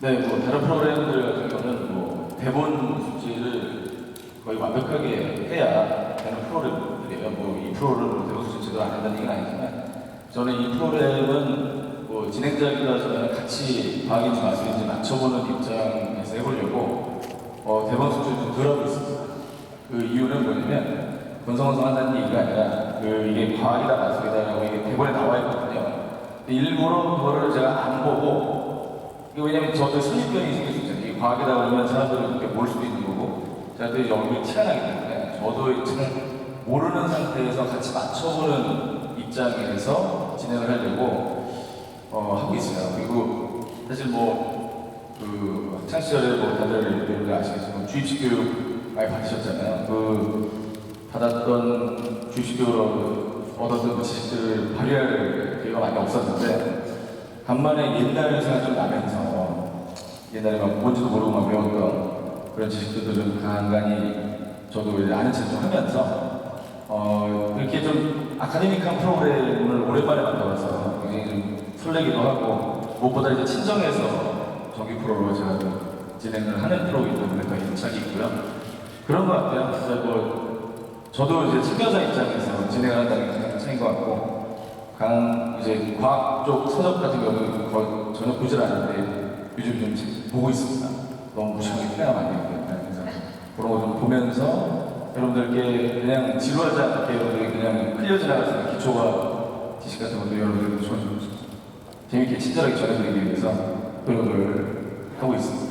네, 뭐 다른 프로그램들 같은 경우는 뭐 대본 숙지를 거의 완벽하게 해야 되는 프로그램들이에요. 뭐이 프로를 뭐 대본 숙지 제대로 안 한다는 얘기는 아니지만 저는 이 프로그램은 뭐 진행자기라서 같이 과학인지 마술인지 맞춰보는 입장에서 해보려고 어, 대본 숙지를 좀 있습니다. 그 이유는 뭐냐면 건성건성 한다는 얘기가 아니라 그 이게 과학이다 마술이다라고 이게 대본에 나와 있거든요. 일부러 그거를 제가 안 보고 이게 왜냐면 저도 선입견이 생길 수 있잖아요. 이게 과학이다 그러면 사람들은 그렇게 모를 수도 있는 거고 제가 또 이제 얼굴이 티가 나기 때문에 저도 잘 모르는 상태에서 같이 맞춰보는 입장에서 진행을 하려고 어, 하고 있어요. 그리고 사실 뭐 그 학창 시절에 뭐 다들 여러분들 아시겠지만 주입식 교육 많이 받으셨잖아요. 그 받았던 주입식 교육으로 얻었던 그 지식들을 발휘할 기회가 많이 없었는데 간만에 옛날 생각 좀 나면서 옛날에 막 뭔지도 모르고 막 배웠던 그런 지식들을 간간히 저도 이제 아는 척좀 하면서 어 이렇게 좀 아카데믹한 프로그램을 오랜만에 만나서 굉장히 좀 설레기도 하고 무엇보다 이제 친정에서 정규 프로로 제가 좀 진행을 하는 프로이기 때문에 더 인착이 있고요. 그런 것 같아요. 진짜 뭐 저도 이제 참여자 입장에서 진행을 한다는 게 가장 차이인 것 같고 강 이제 과학 쪽 서적 같은 경우는 거의 전혀 보질 않는데 요즘 좀 보고 있습니다. 너무 무식하게 티가 많이 때문에 그래서 그런 거 좀 보면서 여러분들께 그냥 지루하지 않게 여러분들이 그냥 흘려 지나갈 수 있는 기초와 지식 같은 것도 여러분들께 좀 재밌게 친절하게 전해드리기 위해서 노력을 하고 있습니다.